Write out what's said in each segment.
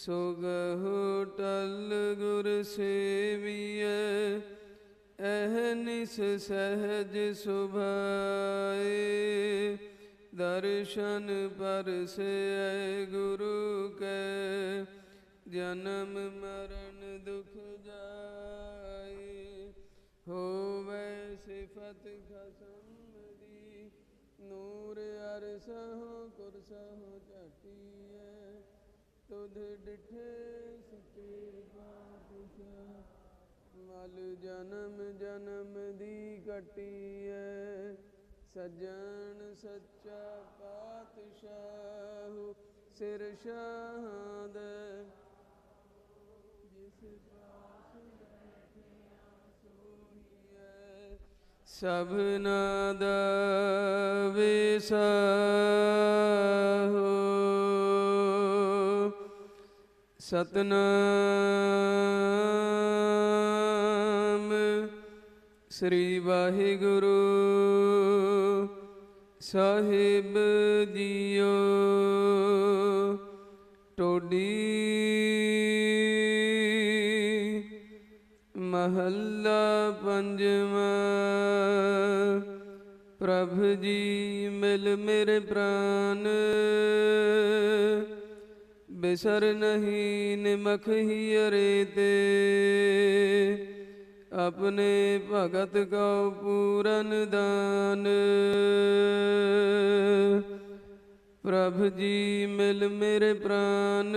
ਸੁਗਹੁ ਟਲ ਗੁਰ ਸੇਵੀਐ ਅਹਨਿਸ ਸਹਜ ਸੁਭਾਏ। ਦਰਸ਼ਨ ਪਰਸੈ ਗੁਰੂ ਕੈ, ਜਨਮ ਮਰਨ ਦੁਖ ਜਾਏ। ਹੋਵੇ ਸਿਫਤ ਖਸਮ ਦੀ ਨੂਰ ਅਰਸਹੁ, ਕੁਰਸਹੁ ਝਟੀਐ। ਤੁਧ ਡਿਠੇ ਸਚੇ ਪਾਤਸ਼ਾਹ। ਮਲ ਜਨਮ ਜਨਮ ਦੀ ਕਟੀਐ ਸਜਣ ਸੱਚਾ ਪਾਤਸ਼ਾਹ ਸਿਰ ਸ਼ਾਹਦ ਜਿਸ ਪਾਸ ਬੈਠਿਆ ਸੋਹੀਐ ਸਭਨਾ ਦਾ ਵਿਸਾਹੋ ਸਤਨਾਮ। ਸ੍ਰੀ ਵਾਹਿਗੁਰੂ ਸਾਹਿਬ ਜੀਓ। ਟੋਡੀ ਮਹੱਲਾ ਪੰਜਵਾਂ। ਪ੍ਰਭ ਜੀ ਮਿਲ ਮੇਰੇ ਪ੍ਰਾਨ। ਬਿਸਰ ਨਹੀਂ, ਨਿਮਖ ਹੀ ਅਰੇ ਤੇ। ਆਪਣੇ ਭਗਤ ਕਉ ਪੂਰਨ ਦਾਨ। ਪ੍ਰਭ ਜੀ ਮਿਲ ਮੇਰੇ ਪ੍ਰਾਨ।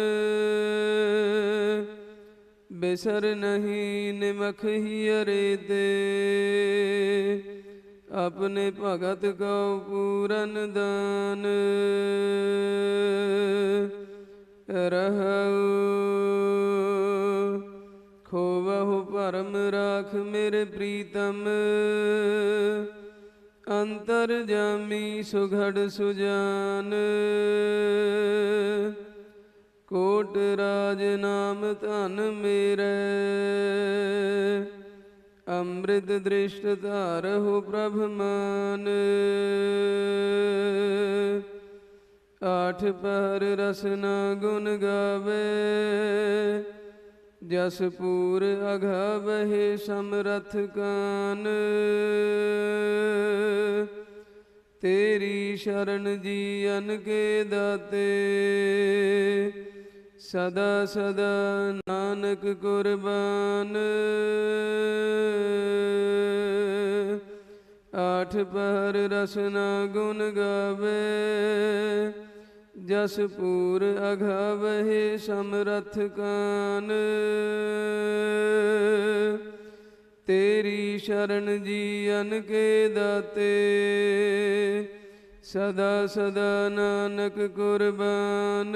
ਬਿਸਰ ਨਹੀਂ, ਨਿਮਖ ਹੀ ਅਰੇ ਤੇ। ਆਪਣੇ ਭਗਤ ਕਉ ਪੂਰਨ ਦਾਨ। ਰਹਉ। ਖੋਵਹੁ ਪਰਮ ਰਾਖ ਮੇਰੇ ਪ੍ਰੀਤਮ। ਅੰਤਰ ਜਾਮੀ ਸੁਘੜ ਸੁਜਾਨ। ਕੋਟ ਰਾਜ ਨਾਮ ਧਨ ਮੇਰੇ। ਅੰਮ੍ਰਿਤ ਦ੍ਰਿਸ਼ਟ ਧਾਰਹੁ ਪ੍ਰਭ ਮਾਨ। ਆਠ ਪਹਿਰ ਰਸਨਾ ਗੁਣ ਗਾਵੇ, ਜਸ ਪੂਰ ਅਘਵਹਿ ਸਮਰਥ ਕਾਨ। ਤੇਰੀ ਸ਼ਰਨ ਜੀ ਕੇ ਦਾਤੇ, ਸਦਾ ਸਦਾ ਨਾਨਕ ਕੁਰਬਾਨ। ਆਠ ਪਹਿਰ ਰਸਨਾ ਗੁਣ ਗਾਵੇ ਜਸ ਪੂਰ ਅਘਵਹਿ ਸਮਰਥ ਕਾਨ। ਤੇਰੀ ਸ਼ਰਨ ਜੀ ਕੇ ਦਾਤੇ ਸਦਾ ਸਦਾ ਨਾਨਕ ਕੁਰਬਾਨ।